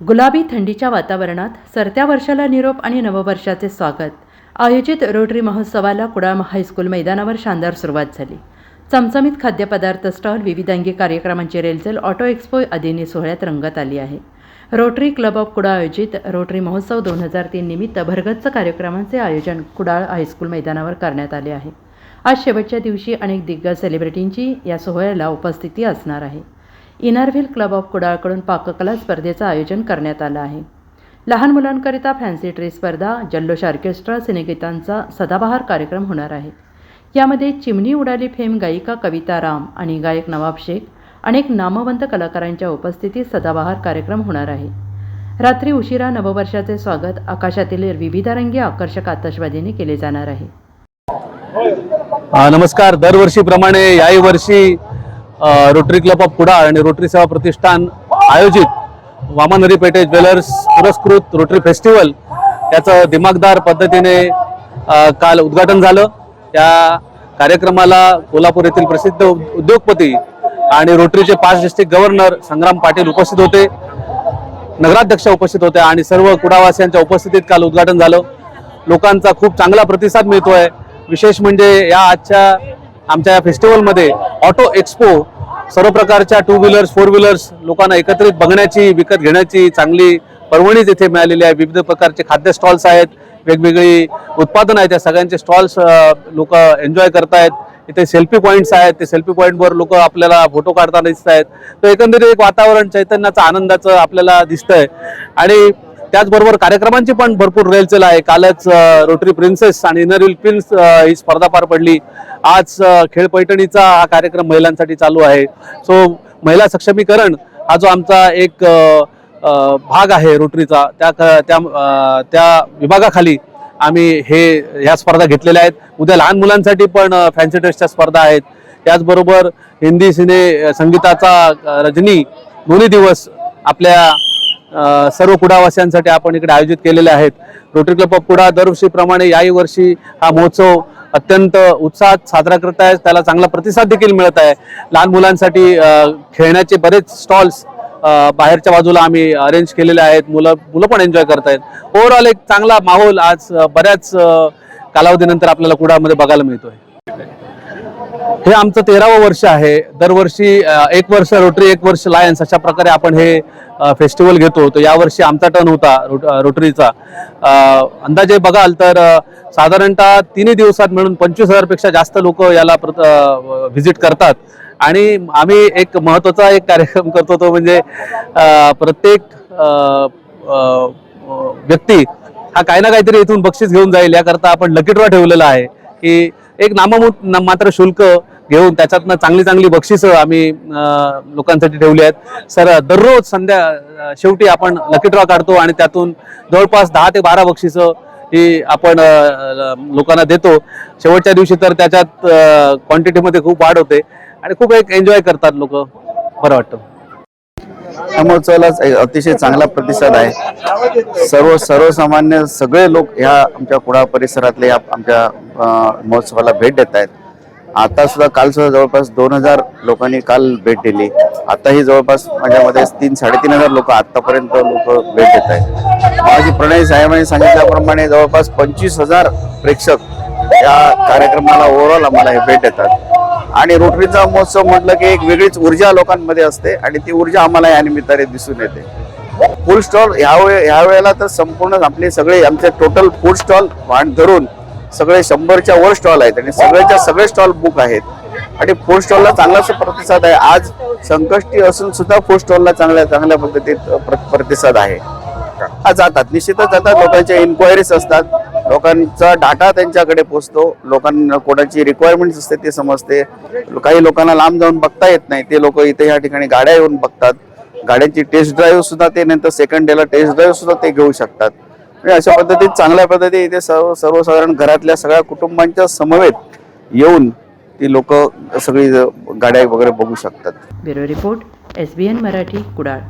गुलाबी थंडीच्या वातावरणात सरत्या वर्षाला निरोप आणि नववर्षाचे स्वागत. आयोजित रोटरी महोत्सवाला कुडाळ हायस्कूल मैदानावर शानदार सुरुवात झाली. चमचमीत खाद्यपदार्थ स्टॉल विविधांगी कार्यक्रमांची रेलचेल ऑटो एक्सपो आदींनी सोहळ्यात रंगत आली आहे. रोटरी क्लब ऑफ कुडाळ आयोजित रोटरी महोत्सव दोन हजार तीन निमित्त भरगच्च कार्यक्रमांचे आयोजन कुडाळ हायस्कूल मैदानावर करण्यात आले आहे. आज शेवटच्या दिवशी अनेक दिग्गज सेलिब्रिटींची या सोहळ्याला उपस्थिती असणार आहे. इनारव्हिल क्लब ऑफ कुडाळकडून पाककला स्पर्धेचं आयोजन करण्यात आलं आहे. लहान मुलांकरिता फॅन्सी ट्री स्पर्धा जल्लोष ऑर्केस्ट्रा सिनेगीतांचा सदाबहार कार्यक्रम होणार आहे. यामध्ये चिमणी उडाली फेम गायिका कविता राम आणि गायक नवाब शेख अनेक नामवंत कलाकारांच्या उपस्थितीत सदाबहार कार्यक्रम होणार आहे. रात्री उशिरा नववर्षाचे स्वागत आकाशातील विविध रंगी आकर्षक आतषबाजीने केले जाणार आहे. नमस्कार. दरवर्षीप्रमाणे याही वर्षी रोटरी क्लब ऑफ कुडाळ आणि रोटरी सेवा प्रतिष्ठान आयोजित वामनहरी पेठे ज्वेलर्स पुरस्कृत रोटरी फेस्टिवल याचं दिमागदार पद्धतीने काल उद्घाटन झालं. या कार्यक्रमाला कोल्हापूर येथील प्रसिद्ध उद्योगपती आणि रोटरीचे पाच डिस्ट्रिक्ट गव्हर्नर संग्राम पाटील उपस्थित होते. नगराध्यक्ष उपस्थित होत्या आणि सर्व कुडावासियांच्या उपस्थितीत काल उद्घाटन झालं. लोकांचा खूप चांगला प्रतिसाद मिळतोय. विशेष म्हणजे या आजच्या आमच्या या फेस्टिवलमध्ये ऑटो एक्सपो सर्व प्रकारच्या टू व्हीलर्स फोर व्हीलर्स लोकांना एकत्रित बघण्याची विकत घेण्याची चांगली परवणीच इथे मिळालेली आहे. विविध प्रकारचे खाद्य स्टॉल्स आहेत वेगवेगळी उत्पादनं आहेत. त्या सगळ्यांचे स्टॉल्स लोक एन्जॉय करतायत. इथे सेल्फी पॉईंट्स आहेत. ते सेल्फी पॉईंटवर लोक आपल्याला फोटो काढताना दिसत आहेत तर एकंदरीत एक वातावरण चैतन्याचं आनंदाचं आपल्याला दिसतंय. आणि त्याचबरोबर कार्यक्रमांची पण भरपूर रेलचेल आहे. कालच रोटरी प्रिन्सेस आणि इनरविल क्वीन्स ही स्पर्धा पार पडली. आज खेळ पैठणीचा हा कार्यक्रम महिलांसाठी चालू आहे. सो महिला सक्षमीकरण हा जो आमचा एक भाग आहे रोटरीचा त्या क- त्या त्या विभागाखाली आम्ही हे ह्या स्पर्धा घेतलेल्या आहेत. उद्या लहान मुलांसाठी पण फॅन्सी ड्रेसच्या स्पर्धा आहेत. त्याचबरोबर हिंदी सिने संगीताचा रजनी दोन्ही दिवस आपल्या सर्व कुडावासियांसाठी आपण इकडे आयोजित केलेले आहेत. रोटरी क्लब ऑफ कुडा दरवर्षीप्रमाणे याही वर्षी हा महोत्सव अत्यंत उत्साहात साजरा करत आहे. त्याला चांगला प्रतिसाद देखील मिळत आहे. लहान मुलांसाठी खेळण्याचे बरेच स्टॉल्स बाहेरच्या बाजूला आम्ही अरेंज केलेले आहेत. मुलं मुलं पण एन्जॉय करत आहेत. ओव्हरऑल एक चांगला माहोल आज बऱ्याच कालावधीनंतर आपल्याला कुडामध्ये बघायला मिळतोय. हे आमचं तेरावं वर्ष आहे. दरवर्षी एक वर्ष रोटरी एक वर्ष लायन्स अशा प्रकारे आपण हे फेस्टिवल घेतो. तर यावर्षी आमचा टर्न होता रोट- रोटरीचा. अंदाजे बघाल तर साधारणतः तिन्ही दिवसात मिळून पंचवीस हजारपेक्षा जास्त लोक याला प्रत व्हिजिट करतात. आणि आम्ही एक महत्त्वाचा एक कार्यक्रम करतो तो म्हणजे प्रत्येक व्यक्ती हा काही ना काहीतरी इथून बक्षीस घेऊन जाईल. याकरता आपण लकी ड्रॉ ठेवलेला आहे की एक नाममूत मात्र शुल्क घेऊन त्याच्यातनं चांगली चांगली बक्षिसं आम्ही लोकांसाठी ठेवली आहेत. सर दररोज संध्या शेवटी आपण लकी ड्रॉ काढतो आणि त्यातून जवळपास दहा ते बारा बक्षिसं ही आपण लोकांना देतो. शेवटच्या दिवशी तर त्याच्यात क्वांटिटीमध्ये खूप वाढ होते आणि खूप एक एन्जॉय करतात लोक. बरं वाटतं. या महोत्सवाला अतिशय चांगला प्रतिसाद आहे. सर्व सर्वसामान्य सगळे लोक ह्या आमच्या कुडा परिसरातले या आमच्या महोत्सवाला भेट देत आहेत. आता सुद्धा काल सुद्धा जवळपास दोन हजार लोकांनी काल भेट दिली. आताही जवळपास माझ्यामध्ये तीन साडेतीन हजार लोक आतापर्यंत लोक भेट देत आहेत. माझी प्रणय साहेबांनी सांगितल्याप्रमाणे जवळपास पंचवीस हजार प्रेक्षक या कार्यक्रमाला ओव्हरऑल आम्हाला हे भेट देतात. आणि रोटरीचा महोत्सव म्हटलं की एक वेगळीच ऊर्जा लोकांमध्ये असते आणि ती ऊर्जा आम्हाला या निमित्ताने दिसून येते. फूड स्टॉल ह्यावेळे ह्या वेळेला तर संपूर्ण आपले सगळे आमचे टोटल फूड स्टॉल वाण धरून सगळे शंभरच्या वर स्टॉल आहेत आणि सगळ्याच्या सगळे स्टॉल बुक आहेत. आणि फूड स्टॉलला चांगलाच प्रतिसाद आहे. आज संकष्टी असून सुद्धा फूड स्टॉलला चांगल्या चांगल्या पद्धतीत प्रतिसाद आहे. हा जातात. निश्चितच जातात. लोकांच्या इन्क्वायरीज असतात. लोकांचा डाटा त्यांच्याकडे पोचतो. लोकांना कोणाची रिक्वायरमेंट असते ते समजते. काही लोकांना लांब जाऊन बघता येत नाही. ते लोक इथे ह्या ठिकाणी गाड्या येऊन बघतात. गाड्यांची टेस्ट ड्राईव्ह सुद्धा ते नंतर सेकंड डेला टेस्ट ड्राईव्ह सुद्धा ते घेऊ शकतात. अशा पद्धतीत चांगल्या पद्धतीने इथे सर्व सर्वसाधारण घरातल्या सगळ्या कुटुंबांच्या समवेत येऊन ती लोक सगळी गाड्या वगैरे बघू शकतात. Bureau report S B N Marathi Kudal.